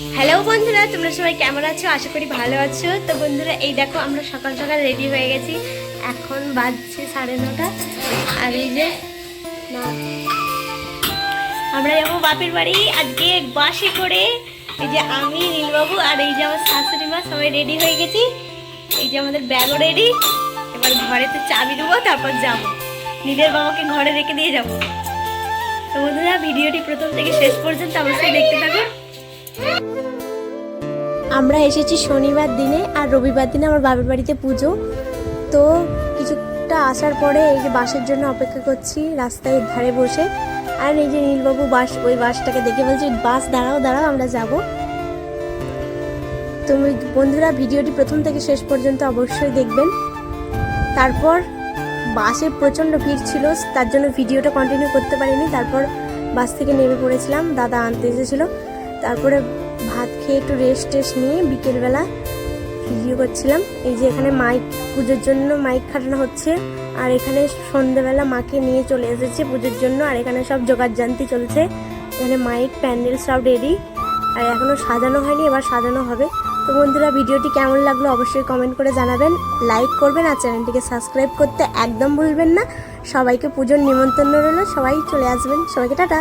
Hello বন্ধুরা, তোমরা সবাই কেমন আছো? আশা করি ভালো আছো। তো বন্ধুরা, এই দেখো, আমরা সকাল সকাল রেডি হয়ে গেছি। এখন বাজছে সাড়ে নটা। আর এই যে আমরা যাব বাপের বাড়ি। আজকে বাসে করে এই যে আমি, নীলবাবু আর এই যে আমার শাশুড়ি মা সবাই রেডি হয়ে গেছি। এই যে আমাদের ব্যাগও রেডি এবার ঘরেতে চাবি দেবো, তারপর যাব। নীলের বাবাকে ঘরে রেখে দিয়ে যাব। তো বন্ধুরা, ভিডিওটি প্রথম থেকে শেষ পর্যন্ত অবশ্যই দেখতে থাকুন আমরা এসেছি শনিবার দিনে আর রবিবার দিনে আমার বাবার বাড়িতে পুজো। তো কিছুটা আসার পরে এই যে বাসের জন্য অপেক্ষা করছি রাস্তায় ধারে বসে। আর এই যে নীলবাবু বাস, ওই বাসটাকে দেখে বলছি, বাস, দাঁড়াও দাঁড়াও, আমরা যাব। তুমি বন্ধুরা, ভিডিওটি প্রথম থেকে শেষ পর্যন্ত অবশ্যই দেখবেন। তারপর বাসে প্রচণ্ড ভিড় ছিল, তার জন্য ভিডিওটা কন্টিনিউ করতে পারিনি। তারপর বাস থেকে নেমে পড়েছিলাম, দাদা আনতে এসেছিল। তারপরে ভাত খেয়ে একটু রেস্ট টেস্ট নিয়ে বিকেলবেলা ভিডিও করছিলাম। এই যে এখানে মাইক, পুজোর জন্য মাইক খাটানো হচ্ছে। আর এখানে সন্ধেবেলা মাকে নিয়ে চলে এসেছে পুজোর জন্য। আর এখানে সব জোগাড় জানতি চলছে। এখানে মাইক, প্যান্ডেল সব রেডি আর এখনও সাজানো হয়নি, এবার সাজানো হবে। তো বন্ধুরা, ভিডিওটি কেমন লাগল অবশ্যই কমেন্ট করে জানাবেন। লাইক করবেন আর চ্যানেলটিকে সাবস্ক্রাইব করতে একদম ভুলবেন না। সবাইকে পুজোর নিমন্ত্রণ রইল। সবাই চলে আসবেন। সবাইকে টাটা।